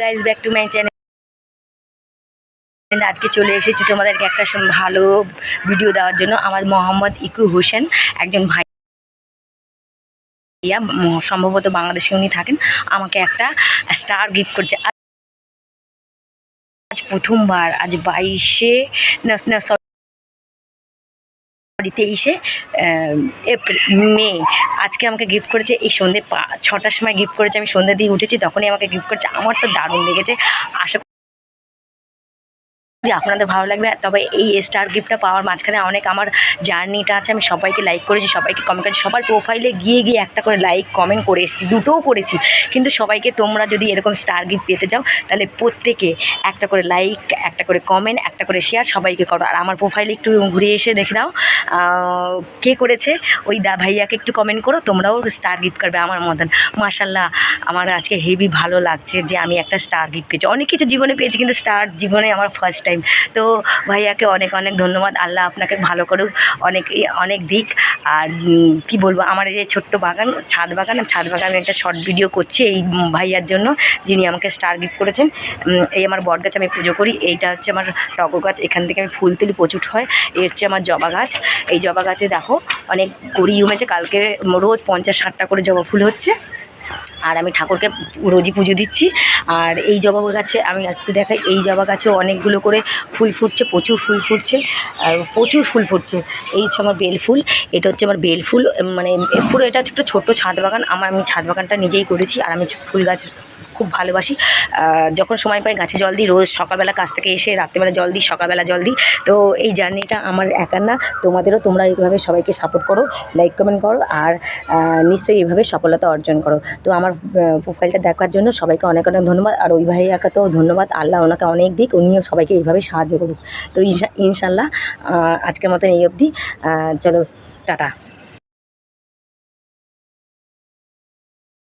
Guys back to my channel আজকে চলে এসেছি তোমাদেরকে একটা ভালো ভিডিও দেওয়ার জন্য। আমার মোহাম্মদ ইকু হোসেন, একজন ভাই। সম্ভবত বাংলাদেশে উনি থাকেন। আমাকে একটা স্টার গিফট করছে। আজ প্রথমবার, আজ বাইশে, না সরি তেইশে এপ্রিল মে আজকে আমাকে গিফট করেছে এই সন্ধ্যে ছটার সময় গিফট করেছে আমি সন্ধ্যে দিয়ে উঠেছি তখনই আমাকে গিফট করেছে আমার তো দারুণ লেগেছে আশা করি আপনাদের ভালো লাগবে তবে এই স্টার গিফটটা পাওয়ার মাঝখানে অনেক আমার জার্নিটা আছে আমি সবাইকে লাইক করেছি সবাইকে কমেন্ট করেছি সবার প্রোফাইলে গিয়ে গিয়ে একটা করে লাইক কমেন্ট করে এসেছি দুটোও করেছি কিন্তু সবাইকে তোমরা যদি এরকম স্টার গিফট পেতে চাও তাহলে প্রত্যেকে একটা করে লাইক একটা করে কমেন্ট একটা করে শেয়ার সবাইকে করো আর আমার প্রোফাইলে একটু ঘুরে এসে দেখে আহ, কে করেছে? ওই দা ভাইয়াকে একটু কমেন্ট করো, তোমরাও স্টার গিফট করবে আমার মতন। মার্শাল্লাহ আমার আজকে হেভি ভালো লাগছে যে আমি একটা স্টার গিফট পেয়েছি। অনেক কিছু জীবনে পেয়েছি, কিন্তু স্টার জীবনে আমার ফার্স্ট টাইম তো ভাইয়াকে অনেক অনেক ধন্যবাদ। আল্লাহ আপনাকে ভালো করুক, অনেক অনেক দিক। আর কি বলব, আমার এই ছোট্ট বাগান, ছাদ বাগান ছাদ বাগান একটা শর্ট ভিডিও করছি এই ভাইয়ার জন্য, যিনি আমাকে স্টার গিফট করেছেন। এই আমার বট গাছ আমি পুজো করি, এইটা হচ্ছে আমার টগর গাছ, এখান থেকে আমি ফুল তুলি, প্রচুর হয়, এই হচ্ছে আমার জবা গাছ। এই জবা গাছে দেখো, অনেক গড়ি উমেছে, কালকে রোজ পঞ্চাশ, ষাটটা করে জবা ফুল হচ্ছে। আর আমি ঠাকুরকে রোজই পুজো দিচ্ছি। আর এই জবা গাছে আমি একটু দেখাই, এই জবা গাছে অনেকগুলো করে ফুল ফুটছে, প্রচুর ফুল ফুটছে, আর প্রচুর ফুল ফুটছে। এই হচ্ছে আমার বেল ফুল, এটা হচ্ছে আমার বেল ফুল মানে পুরো এটা হচ্ছে একটা ছোট্ট ছাদ বাগান, আমার আমি ছাদ বাগানটা নিজেই করেছি, আর আমি ফুল গাছ খুব ভালোবাসি। যখন সময় পাই গাছে জল দিই, রোজ সকালবেলা কাছ থেকে এসে রাত্রেবেলা জল দিই, সকালবেলা জল দিই। তো এই জার্নিটা আমার একার না, তোমাদেরও তোমরা এইভাবে সবাইকে সাপোর্ট করো লাইক কমেন্ট করো আর নিশ্চয়ই এইভাবে সফলতা অর্জন করো। তো আমার প্রোফাইলটা দেখার জন্য সবাইকে অনেক অনেক ধন্যবাদ আর ওই ভাইয়াকেও ধন্যবাদ। আল্লাহ ওনাকে অনেক দিক, উনিও সবাইকে এইভাবে সাহায্য করুক। তো ইনশাল্লাহ আজকের মতন এই অবধি। চলো, টাটা।